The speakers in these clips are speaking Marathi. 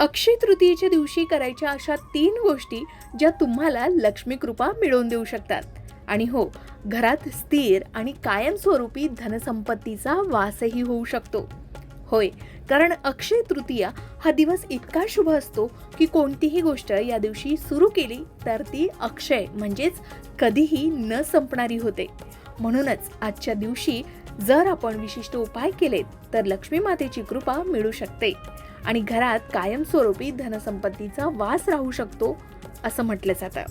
अक्षय तृतीयेच्या दिवशी करायच्या अशा तीन गोष्टी ज्या तुम्हाला लक्ष्मी कृपा मिळवून देऊ शकतात. आणि हो घरात स्थिर आणि कायमस्वरूपी धनसंपत्तीचा वासही होऊ शकतो. होय कारण अक्षय तृतीया हा दिवस इतका शुभ असतो की कोणतीही गोष्ट या दिवशी सुरू केली तर ती अक्षय म्हणजेच कधीही न संपणारी होते. म्हणूनच आजच्या दिवशी जर आपण विशिष्ट उपाय केलेत तर लक्ष्मी मातेची कृपा मिळू शकते. आणि घरात कायमस्वरूपी धनसंपत्तीचा वास राहू शकतो असं म्हटलं जातं.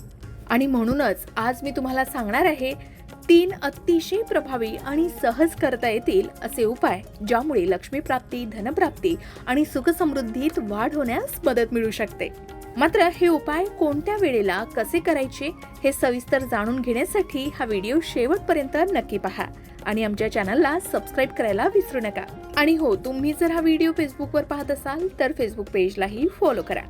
आणि म्हणूनच आज मी तुम्हाला सांगणार आहे तीन अतिशय प्रभावी आणि सहज करता येतील असे उपाय ज्यामुळे लक्ष्मीप्राप्ती धनप्राप्ती आणि सुखसमृद्धीत वाढ होण्यास मदत मिळू शकते. मात्र हे उपाय कोणत्या वेळेला कसे करायचे हे सविस्तर जाणून घेण्यासाठी हा व्हिडिओ शेवटपर्यंत नक्की पहा. आणि आमच्या चॅनलला सबस्क्राईब करायला विसरू नका. आणि हो तुम्ही जर हा व्हिडिओ फेसबुकवर पाहत असाल तर फेसबुक पेजलाही फॉलो करा.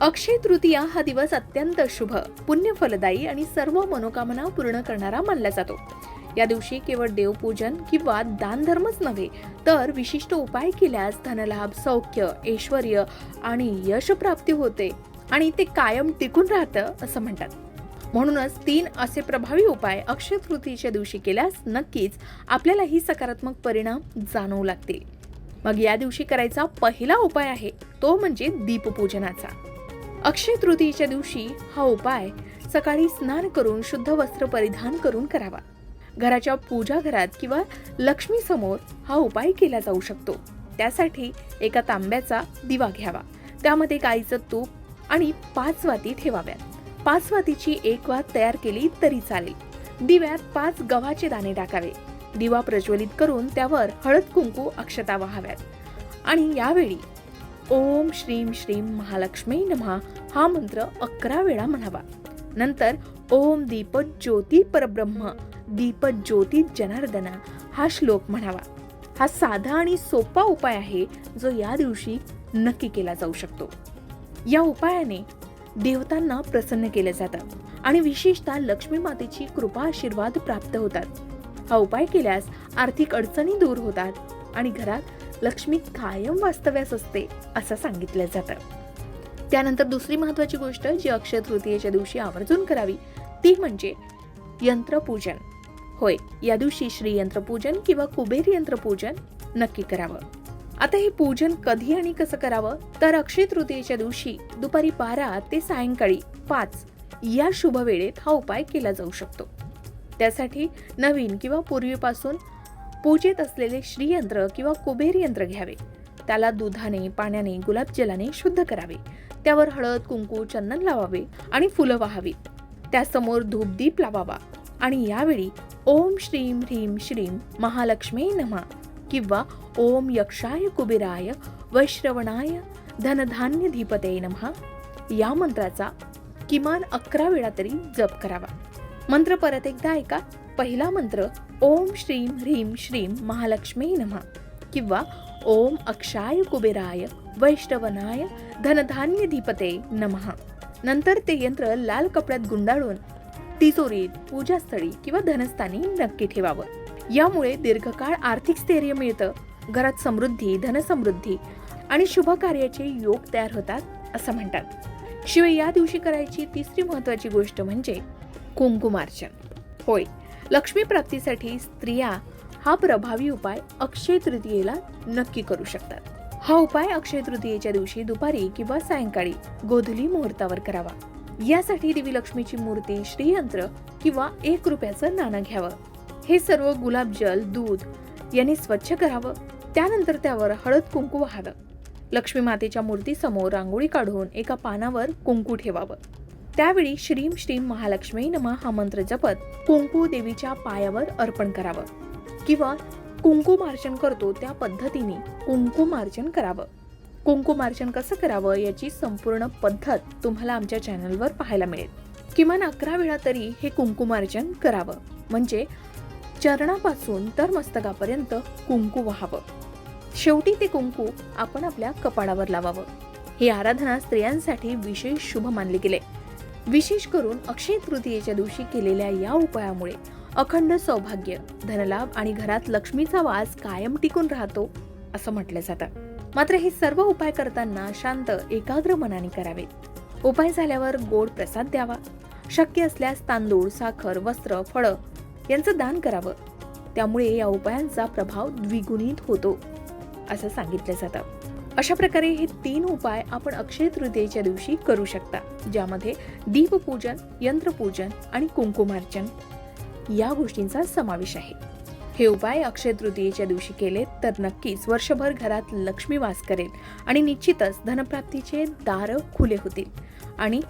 अक्षय तृतीया हा दिवस अत्यंत शुभ पुण्य फलदायी आणि सर्व मनोकामना पूर्ण करणारा मानला जातो. या दिवशी केवळ देवपूजन किंवा दानधर्मच नव्हे तर विशिष्ट उपाय केल्यास धनलाभ सौख्य ऐश्वर आणि यश प्राप्ती होते. आणि ते कायम टिकून राहतं असं म्हणतात. म्हणूनच तीन असे प्रभावी उपाय अक्षय तृतीच्या दिवशी केल्यास नक्कीच आपल्यालाही सकारात्मक परिणाम जाणवू लागतील. मग या दिवशी करायचा पहिला उपाय आहे तो म्हणजे दीपपूजनाचा. अक्षय तृतीयेच्या दिवशी हा उपाय सकाळी स्नान करून शुद्ध वस्त्र परिधान करून करावा. घराच्या पूजा घरात किंवा लक्ष्मी समोर हा उपाय केला जाऊ शकतो. त्यासाठी एका तांब्याचा दिवा घ्यावा. त्यामध्ये गाईचं तूप आणि पाच वाती ठेवाव्यात. पाच वातीची एक वात तयार केली तरी चालेल. दिव्यात पाच गव्हाचे दाणे टाकावे. दिवा प्रज्वलित करून त्यावर हळद कुंकू अक्षता व्हाव्यात. आणि यावेळी ओम श्रीम श्रीम महालक्ष्मी नमहा हा मंत्र अकरा वेळा म्हणावा. नंतर ओम दीप ज्योती परब्रह्म दीप ज्योती जनार्दना हा श्लोक म्हणावा. हा साधा आणि सोपा उपाय आहे जो या दिवशी नक्की केला जाऊ शकतो. या उपायाने देवतांना प्रसन्न केलं जातं. आणि विशेषतः लक्ष्मी मातेची कृपा आशीर्वाद प्राप्त होतात. हा उपाय केल्यास आर्थिक अडचणी दूर होतात आणि घरात लक्ष्मी कायम वास्तव्यास असते असं सांगितलं जातं. त्यानंतर दुसरी महत्वाची गोष्ट जी अक्षय तृतीयेच्या दिवशी आवर्जून करावी ती म्हणजे यंत्रपूजन. होय या दिवशी श्री यंत्रपूजन किंवा कुबेर यंत्रपूजन नक्की करावं. आता हे पूजन कधी आणि कसं करावं? तर अक्षय तृतीयेच्या दिवशी दुपारी बारा ते सायंकाळी पाच या शुभ वेळेत हा उपाय केला जाऊ शकतो. त्यासाठी नवीन किंवा पूर्वीपासून पूजेत असलेले श्रीयंत्र किंवा कुबेर यंत्र घ्यावे. त्याला दुधाने पाण्याने गुलाबजलाने शुद्ध करावे. त्यावर हळद कुंकू चंदन लावावे आणि फुलं वाहावीत. त्यासमोर धूपदीप लावावा आणि यावेळी ओम श्रीम ह्रीम श्रीम महालक्ष्मी नमा किंवा ओम यक्षाय कुबेराय वैश्रवणाय धनधान्य धीपते नमः. या मंत्राचा किमान अकरा वेळा तरी जप करावा. मंत्र परत एकदा ऐका. पहिला मंत्र ओम श्रीम ह्रीम श्रीम महालक्ष्मी नमः. किंवा ओम अक्षाय कुबेराय वैष्णवनाय धनधान्यधिपते नमः. नंतर ते यंत्र लाल कपड्यात गुंडाळून तिजोरीत पूजास्थळी किंवा धनस्थानी नक्की ठेवावं. यामुळे दीर्घकाळ आर्थिक स्थैर्य मिळतं. घरात समृद्धी धनसमृद्धी आणि शुभ कार्याचे योग तयार होतात असं म्हणतात. शिवाय या दिवशी करायची तिसरी महत्वाची गोष्ट म्हणजे कुंकुमार्चन. होय लक्ष्मी प्राप्तीसाठी स्त्रिया हा प्रभावी उपाय अक्षय तृतीयेला नक्की करू शकतात. हा उपाय अक्षय तृतीयेच्या दिवशी दुपारी किंवा सायंकाळी गोधुली मुहूर्तावर करावा. यासाठी देवी लक्ष्मीची मूर्ती श्रीयंत्र किंवा एक रुपयाचं नाणं घ्यावं. हे सर्व गुलाबजल दूध यांनी स्वच्छ करावं. त्यानंतर त्यावर हळद कुंकू वाहावं लक्ष्मी मातेच्या मूर्तीसमोर रांगोळी काढून एका पानावर कुंकू ठेवावं. त्यावेळी श्रीम श्रीम महालक्ष्मी नमा हा मंत्र जपत कुंकू देवीच्या पायावर अर्पण करावं. किंवा कुंकुमार्चन करतो त्या पद्धतीने कुंकुमार्चन करावं. कुंकुमार्चन कसं करावं याची संपूर्ण पद्धत तुम्हाला आमच्या चॅनलवर पाहायला मिळेल. किमान अकरा वेळा तरी हे कुंकुमार्चन करावं. म्हणजे चरणापासून तर मस्तकापर्यंत कुंकू व्हावं. शेवटी ते कुंकू आपण आपल्या कपाळावर लावावं. ही आराधना स्त्रियांसाठी विशेष शुभ मानले गेले. विशेष करून अक्षय तृतीयेच्या दिवशी केलेल्या या उपायामुळे अखंड सौभाग्य धनलाभ आणि घरात लक्ष्मीचा वास कायम टिकून राहतो असं म्हटलं जातं. मात्र हे सर्व उपाय करताना शांत एकाग्र मनाने करावेत उपाय झाल्यावर गोड प्रसाद द्यावा. शक्य असल्यास तांदूळ साखर वस्त्र फळं यांचं दान करावं. त्यामुळे या उपायांचा प्रभाव द्विगुणित होतो असं सांगितलं जातं. अशा प्रकारे हे तीन उपाय आपण अक्षय तृतीयेच्या दिवशी करू शकता ज्यामध्ये दीपपूजन यंत्रपूजन आणि कुंकुमार्चन या गोष्टींचा समावेश आहे. हे उपाय अक्षय तृतीयेच्या दिवशी केले तर नक्कीच वर्षभर घरात लक्ष्मी वास करेल आणि निश्चितच धनप्राप्तीचे दार खुले होतील आणि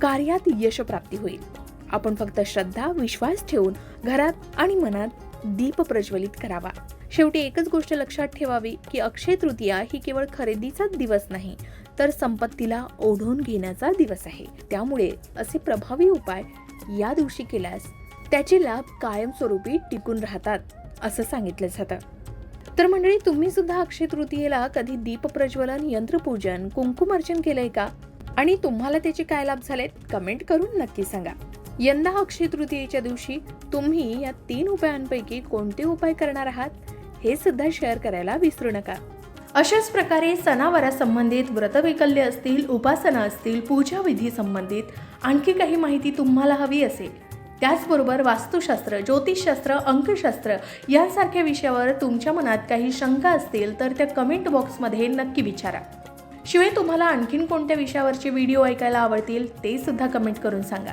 कार्यात यशप्राप्ती होईल. आपण फक्त श्रद्धा विश्वास ठेवून घरात आणि मनात दीप प्रज्वलित करावा. शेवटी एकच गोष्ट लक्षात ठेवावी की अक्षय तृतीया ही केवळ खरेदीचाच दिवस नाही तर संपत्तीला ओढून घेण्याचा दिवस आहे. त्यामुळे असे प्रभावी उपाय या दिवशी केल्यास त्याचे लाभ कायमस्वरूपी टिकून राहतात असं सांगितलं जातं. तर मंडळी तुम्ही सुद्धा अक्षय तृतीयेला कधी दीप प्रज्वलन यंत्रपूजन कुंकुमार्चन केलंय का? आणि तुम्हाला त्याचे काय लाभ झालेत? कमेंट करून नक्की सांगा. यंदा अक्षय तृतीयेच्या दिवशी तुम्ही या तीन उपायांपैकी कोणते उपाय करणार आहात हे सुद्धा शेअर करायला विसरू नका. अशाच प्रकारे सणावारासंबंधित व्रतवैकल्य असतील उपासना असतील पूजा विधी संबंधित आणखी काही माहिती तुम्हाला हवी असेल. त्याचबरोबर वास्तुशास्त्र ज्योतिषशास्त्र अंकशास्त्र यांसारख्या विषयावर तुमच्या मनात काही शंका असतील तर त्या कमेंट बॉक्समध्ये नक्की विचारा. शिवाय तुम्हाला आणखीन कोणत्या विषयावरचे व्हिडिओ ऐकायला आवडतील ते सुद्धा कमेंट करून सांगा.